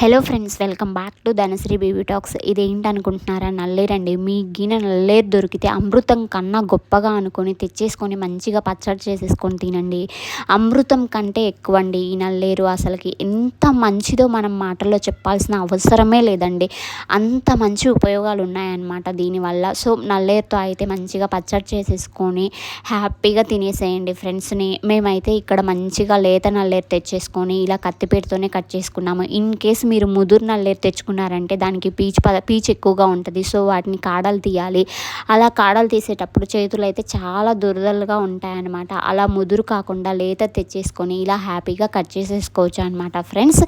Hello friends welcome back to Dhanashree baby talks ఇదేంటి అనుకుంటున్నారా నల్లేరండి. మీ గిన్నె నల్లేరు దొరికితే అమృతం కన్నా గొప్పగా అనుకొని తెచ్చేసుకొని మంచిగా పచ్చడి చేసేసుకొని తినండి. అమృతం కంటే ఎక్కువ అండి ఈ నల్లేరు అసలుకి. ఎంత మంచిదో మనం మాటల్లో చెప్పాల్సిన అవసరమే లేదండి. అంత మంచి ఉపయోగాలు ఉన్నాయన్నమాట దీనివల్ల. సో నల్లేరుతో అయితే మంచిగా పచ్చడి చేసేసుకొని హ్యాపీగా తినేసేయండి ఫ్రెండ్స్ని మేమైతే ఇక్కడ మంచిగా లేత నల్లేరు తెచ్చేసుకొని ఇలా కత్తిపేటతోనే కట్ చేసుకున్నాము. ఇన్ కేస్ మీరు ముదురు నల్లేరు తెచ్చుకున్నారంటే దానికి పీచు పద పీచు ఎక్కువగా ఉంటుంది. సో వాటిని కాడలు తీయాలి. అలా కాడలు తీసేటప్పుడు చేతులు అయితే చాలా దురదలుగా ఉంటాయన్నమాట. అలా ముదురు కాకుండా లేత తెచ్చేసుకొని ఇలా హ్యాపీగా కట్ చేసేసుకోవచ్చు అనమాట ఫ్రెండ్స్.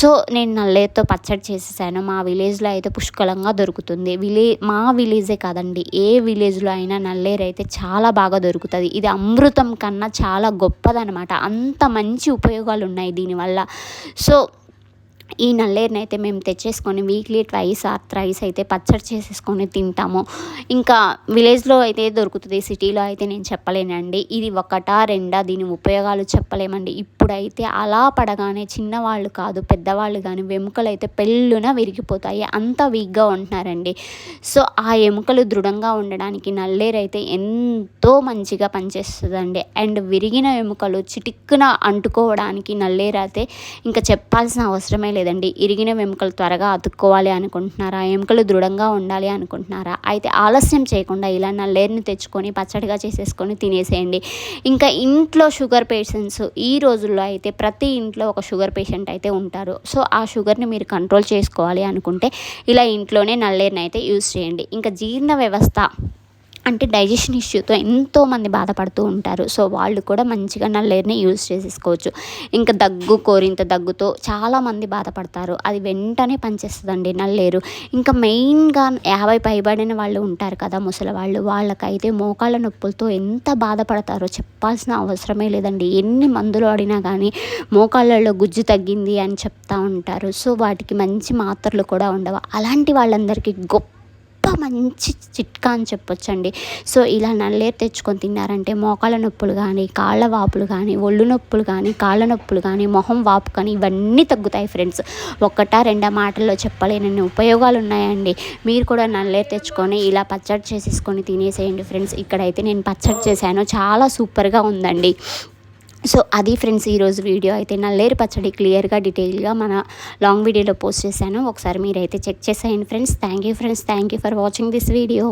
సో నేను నల్లేరుతో పచ్చడి చేసేసాను. మా విలేజ్లో అయితే పుష్కలంగా దొరుకుతుంది. విలే మా విలేజే కాదండి. ఏ విలేజ్లో అయినా నల్లేరు అయితే చాలా బాగా దొరుకుతుంది. ఇది అమృతం కన్నా చాలా గొప్పదనమాట అంత మంచి ఉపయోగాలు ఉన్నాయి దీనివల్ల. సో ఈ నల్లేరుని అయితే మేము తెచ్చేసుకొని వీక్లీ ట్వైస్ ఆర్ థ్రైస్ అయితే పచ్చడి చేసేసుకొని తింటాము. ఇంకా విలేజ్లో అయితే దొరుకుతుంది సిటీలో అయితే నేను చెప్పలేనండి. ఇది ఒకటా రెండా దీని ఉపయోగాలు చెప్పలేమండి. ఇప్పుడైతే అలా పడగానే చిన్నవాళ్ళు కాదు పెద్దవాళ్ళు కానీ వెముకలు అయితే పెళ్ళున విరిగిపోతాయి. అంత వీక్గా ఉంటున్నారండి. సో ఆ ఎముకలు దృఢంగా ఉండడానికి నల్లేరు అయితే ఎంతో మంచిగా పనిచేస్తుందండి. అండ్ విరిగిన ఎముకలు చిటిక్కున అంటుకోవడానికి నల్లేరు అయితే ఇంకా చెప్పాల్సిన అవసరమే లేదండి. ఇరిగిన ఎముకలు త్వరగా అతుక్కోవాలి అనుకుంటున్నారా? ఎముకలు దృఢంగా ఉండాలి అనుకుంటున్నారా? అయితే ఆలస్యం చేయకుండా ఇలా నల్లేరుని తెచ్చుకొని పచ్చడిగా చేసేసుకొని తినేసేయండి. ఇంకా ఇంట్లో షుగర్ పేషెంట్స్ ఈ రోజుల్లో అయితే ప్రతి ఇంట్లో ఒక షుగర్ పేషెంట్ అయితే ఉంటారు. సో ఆ షుగర్ని మీరు కంట్రోల్ చేసుకోవాలి అనుకుంటే ఇలా ఇంట్లోనే నల్లేరుని అయితే యూజ్ చేయండి. ఇంకా జీర్ణ వ్యవస్థ అంటే డైజెషన్ ఇష్యూతో ఎంతోమంది బాధపడుతూ ఉంటారు. సో వాళ్ళు కూడా మంచిగా నల్లేరుని యూజ్ చేసేసుకోవచ్చు. ఇంకా దగ్గు కోరింత దగ్గుతో చాలామంది బాధపడతారు. అది వెంటనే పనిచేస్తుందండి నల్లేరు ఇంకా మెయిన్గా యాభై పైబడిన వాళ్ళు ఉంటారు కదా ముసలి వాళ్ళు. వాళ్ళకైతే మోకాళ్ళ నొప్పులతో ఎంత బాధపడతారో చెప్పాల్సిన అవసరమే లేదండి. ఎన్ని మందులు ఆడినా కానీ మోకాళ్ళలో గుజ్జు తగ్గింది అని చెప్తా ఉంటారు. సో వాటికి మంచి మాత్రలు కూడా ఉండవు. అలాంటి వాళ్ళందరికీ గొప్ప మంచి చిట్కా అని చెప్పొచ్చండి. సో ఇలా నల్లేరు తెచ్చుకొని తిన్నారంటే మోకాళ్ళ నొప్పులు కానీ కాళ్ళ వాపులు కానీ ఒళ్ళు నొప్పులు కానీ కాళ్ళ నొప్పులు కానీ మొహం వాపు కానీ ఇవన్నీ తగ్గుతాయి ఫ్రెండ్స్. ఒక్కటా రెండా మాటల్లో చెప్పలేనన్ని ఉపయోగాలు ఉన్నాయండి. మీరు కూడా నల్లేరు తెచ్చుకొని ఇలా పచ్చడి చేసేసుకొని తినేసేయండి ఫ్రెండ్స్. ఇక్కడైతే నేను పచ్చడి చేశాను. చాలా సూపర్గా ఉందండి. సో అది ఫ్రెండ్స్ ఈరోజు వీడియో అయితే నల్లేరు పచ్చడి క్లియర్గా డీటెయిల్గా మన లాంగ్ వీడియోలో పోస్ట్ చేశాను. ఒకసారి మీరైతే చెక్ చేసేయండి friends. Thank you friends. Thank you for watching this video.